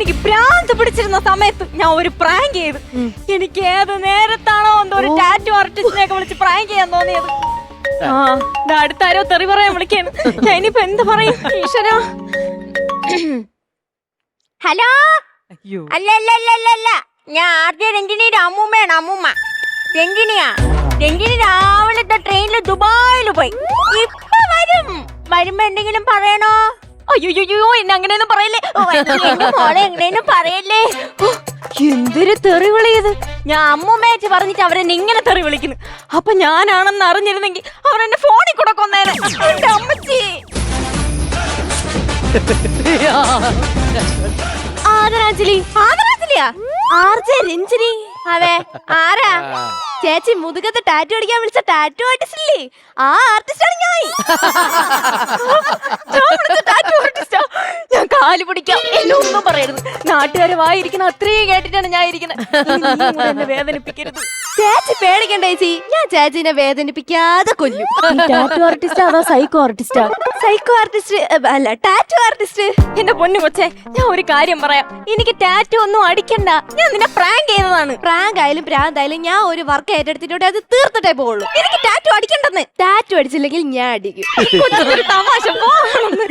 എനിക്ക് ഭ്രാന്ത് പിടിച്ചിരുന്ന സമയത്ത് ഞാൻ ഒരു പ്രാങ്ക് ചെയ്ത്. എനിക്ക് ഏത് നേരത്താണോ എന്തോ ഒരു ടാറ്റു ആർട്ടിസ്റ്റിനെ ഒക്കെ വിളിച്ച് പ്രാങ്ക് ചെയ്യാൻ തോന്നിയത്. ആ. ഇത് അടുത്ത ആരോ തെറി പറയാൻ വിളിക്കാണ്. ഞാൻ ഇനിയിപ്പോ എന്ത് പറയും? ഈശ്വരാ. ഹലോ? അയ്യോ. അല്ല അല്ല അല്ല അല്ല അല്ല ഞാൻ ആദ്യ രഞ്ജിനിയുടെ അമ്മൂമ്മയാണ് അമ്മൂമ്മ. രഞ്ജിനിയാ. രഞ്ജിനി രാവിലത്തെ ട്രെയിനിൽ ദുബായിൽ പോയി. ഇപ്പൊ വരും. വരുമ്പോ എന്തെങ്കിലും പറയണോ? അയ്യോ എന്നെ അങ്ങനെയൊന്നും പറയല്ലേ മോളെ എങ്ങനെയൊന്നും പറയല്ലേ? എന്തൊരു തെറി വിളിയത് ഞാൻ അമ്മുമ്മയച്ച് പറഞ്ഞിട്ട് അവരെന്നെ ഇങ്ങനെ തെറി വിളിക്കുന്നു. അപ്പൊ ഞാനാണെന്ന് അറിഞ്ഞിരുന്നെങ്കിൽ അവരെന്നെ ഫോണിൽ കൂടെ കൊന്നേനെ. അമ്മച്ചി. ആദരാഞ്ജലി. ആദരാഞ്ജലിയാ? ആർജെ രഞ്ജിനി. അതെ ആരാ? ചേച്ചി മുതുകത്ത് ടാറ്റു അടിക്കാൻ വിളിച്ച ടാറ്റു ആർട്ടിസ്റ്റ് ആ ആർട്ടിസ്റ്റാണ് ഞാൻ വിളിച്ച ടാറ്റു ആർട്ടിസ്റ്റാ ഞാൻ കാൽ പിടിക്കാം. എന്നെ ഒന്നും പറയരുത്. നാട്ടുകാരെ വായിരിക്കുന്ന അത്രയും കേട്ടിട്ടാണ് ഞാൻ ഇരിക്കുന്നത് നീ എന്നെ വേദനിപ്പിക്കരുത്. ചേച്ചി പേടിക്കണ്ട ചേച്ചി. ഞാൻ ചേച്ചിനെ വേദനിപ്പിക്കാതെ കൊല്ലും. ടാറ്റു ആർട്ടിസ്റ്റ് അതാ സൈക്കോ ആർട്ടിസ്റ്റാ സൈക്കോ ആർട്ടിസ്റ്റ് അല്ല ടാറ്റു ആർട്ടിസ്റ്റ് എന്റെ പൊന്നു കൊച്ചെ ഞാൻ ഒരു കാര്യം പറയാം. എനിക്ക് ടാറ്റു ഒന്നും അടിക്കണ്ട. ഞാൻ നിന്നെ പ്രാങ്ക് ചെയ്തതാണ് പ്രാങ്ക് ആയാലും പ്രാന്തായാലും ഞാൻ ഒരു വർക്ക് ഏറ്റെടുത്തിട്ടുണ്ട് അത് തീർത്തിട്ടേ പോകുള്ളൂ എനിക്ക് ടാറ്റു അടിക്കണ്ടെന്ന്. ടാറ്റു അടിച്ചില്ലെങ്കിൽ ഞാൻ അടിക്കും. തമാശ പോ.